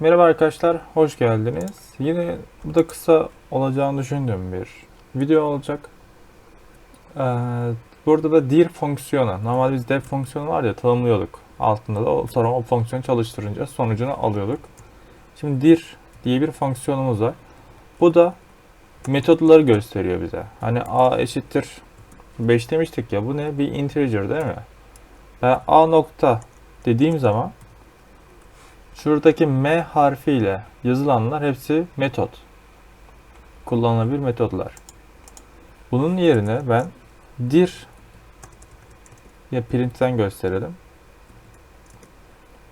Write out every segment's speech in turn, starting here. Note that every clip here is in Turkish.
Merhaba arkadaşlar, hoş geldiniz. Yine bu da kısa olacağını düşündüğüm bir video olacak. Ee, burada da dir fonksiyonu, normalde biz def fonksiyonu var ya tanımlıyorduk. Altında da sonra o fonksiyonu çalıştırınca sonucunu alıyorduk. Şimdi dir diye bir fonksiyonumuz var. Bu da metodları gösteriyor bize. Hani a eşittir 5 demiştik ya bu ne? Bir integer değil mi? Ben a nokta dediğim zaman Şuradaki M harfiyle yazılanlar hepsi metot. Kullanılabilir metotlar. Bunun yerine ben dir ya print'ten gösterelim.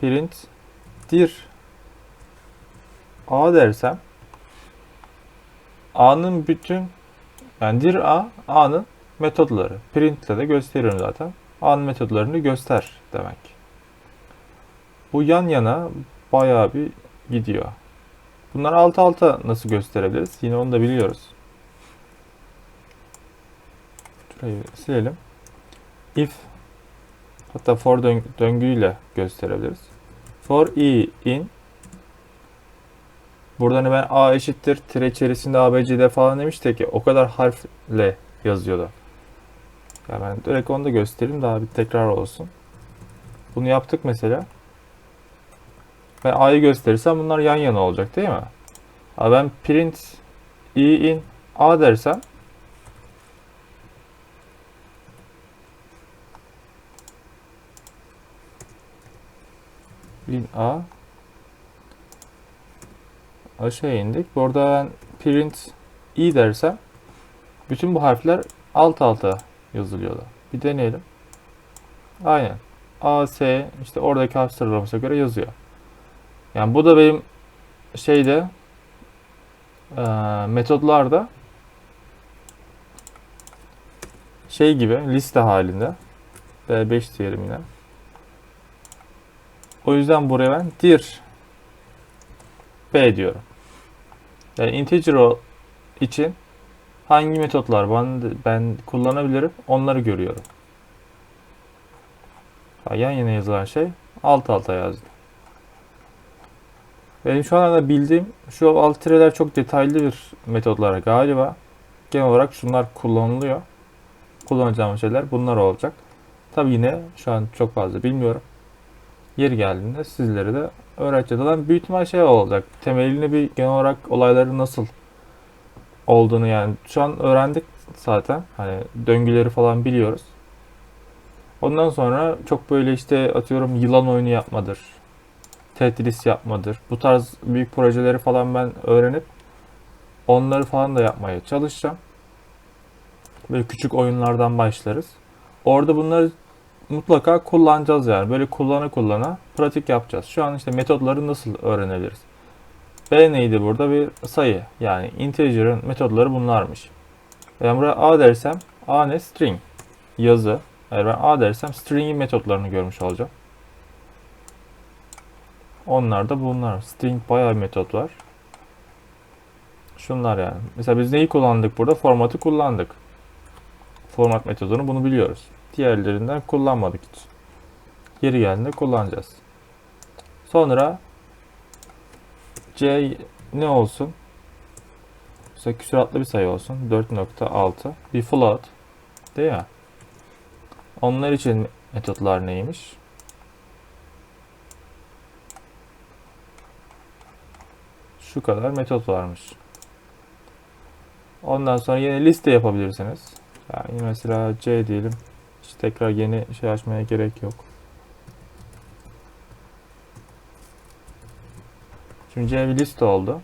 Print dir a dersem a'nın bütün yani dir a a'nın metodları. Print'le de gösteriyorum zaten. a'nın metodlarını göster demek. Bu yan yana bayağı bir gidiyor. Bunları alt alta nasıl gösterebiliriz? Yine onu da biliyoruz. Şurayı silelim. If hatta for döng döngüyle gösterebiliriz. For i in Burada hani ben a eşittir tire içerisinde a b c d falan demiştik ki o kadar harfle yazıyordu. Yani ben direkt onu da göstereyim daha bir tekrar olsun. Bunu yaptık mesela. Ben A'yı gösterirsem bunlar yan yana olacak değil mi? Ama ben print i in A dersem in A aşağı indik. Burada ben print i dersem bütün bu harfler alt alta yazılıyordu. Bir deneyelim. Aynen. A, S işte oradaki harf sıralamasına göre yazıyor. Yani bu da benim şeyde e, metodlarda şey gibi liste halinde B5 diyelim yine. O yüzden buraya ben dir B diyorum. Yani integer için hangi metotlar ben, ben kullanabilirim onları görüyorum. Yan yana yazılan şey alt alta yazdım. Benim şu anda bildiğim şu alt tireler çok detaylı bir metodlar galiba. Genel olarak şunlar kullanılıyor. Kullanacağım şeyler bunlar olacak. Tabi yine şu an çok fazla bilmiyorum. Yeri geldiğinde sizlere de öğreteceğiz. Zaten büyük ihtimal şey olacak. Temelini bir genel olarak olayları nasıl olduğunu yani şu an öğrendik zaten. Hani döngüleri falan biliyoruz. Ondan sonra çok böyle işte atıyorum yılan oyunu yapmadır. Tetris yapmadır. Bu tarz büyük projeleri falan ben öğrenip onları falan da yapmaya çalışacağım. Böyle küçük oyunlardan başlarız. Orada bunları mutlaka kullanacağız yani. Böyle kullana kullana pratik yapacağız. Şu an işte metodları nasıl öğrenebiliriz? B neydi burada? Bir sayı. Yani integer'ın metodları bunlarmış. Ben buraya A dersem A ne? String. Yazı. Eğer ben A dersem string'in metodlarını görmüş olacağım. Onlar da bunlar. String bayağı bir metot var. Şunlar yani. Mesela biz neyi kullandık burada? Formatı kullandık. Format metodunu bunu biliyoruz. Diğerlerinden kullanmadık hiç. Geri geldiğinde kullanacağız. Sonra C ne olsun? Mesela küsuratlı bir sayı olsun. 4.6 bir float. Değil mi? Onlar için metotlar neymiş? Şu kadar metot varmış. Ondan sonra yine liste yapabilirsiniz. Yani mesela C diyelim. Hiç tekrar yeni şey açmaya gerek yok. Şimdi C bir liste oldu.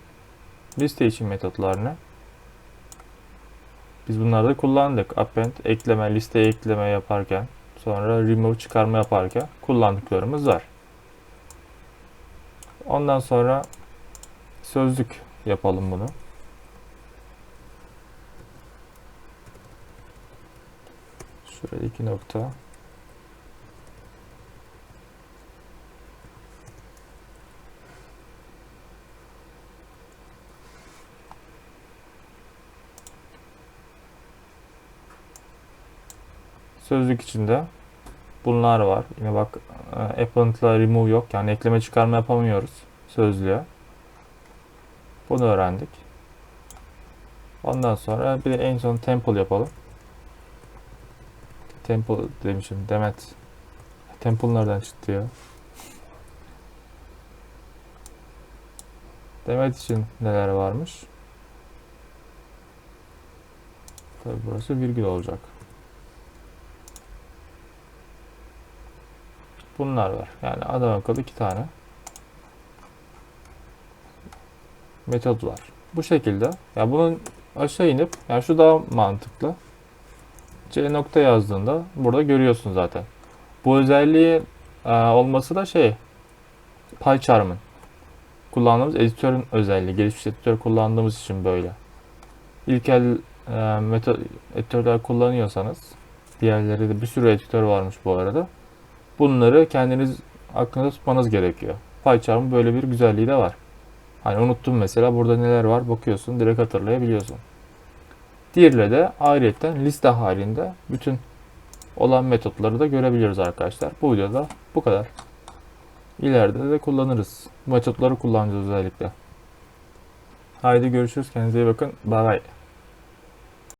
Liste için metotlar ne? Biz bunları da kullandık. Append, ekleme, listeye ekleme yaparken, sonra remove çıkarma yaparken kullandıklarımız var. Ondan sonra sözlük yapalım bunu. Şuraya iki nokta. Sözlük içinde bunlar var. Yine bak e, append'la remove yok. Yani ekleme çıkarma yapamıyoruz sözlüğe. Bunu öğrendik. Ondan sonra bir de en son temple yapalım. Temple demişim. Demet. Temple nereden çıktı ya? Demet için neler varmış? Tabi burası virgül olacak. Bunlar var. Yani adam akıllı iki tane metod var. Bu şekilde. Ya bunun aşağı inip yani şu daha mantıklı. C nokta yazdığında burada görüyorsun zaten. Bu özelliği e, olması da şey PyCharm'ın kullandığımız editörün özelliği. Gelişmiş editör kullandığımız için böyle. İlkel e, metod editörler kullanıyorsanız diğerleri de bir sürü editör varmış bu arada. Bunları kendiniz aklınızda tutmanız gerekiyor. PyCharm'ın böyle bir güzelliği de var. Hani unuttum mesela burada neler var bakıyorsun direkt hatırlayabiliyorsun. Diğeriyle de ayrıyetten liste halinde bütün olan metotları da görebiliyoruz arkadaşlar. Bu videoda bu kadar. İleride de kullanırız. Bu metotları kullanacağız özellikle. Haydi görüşürüz. Kendinize iyi bakın. Bye bye.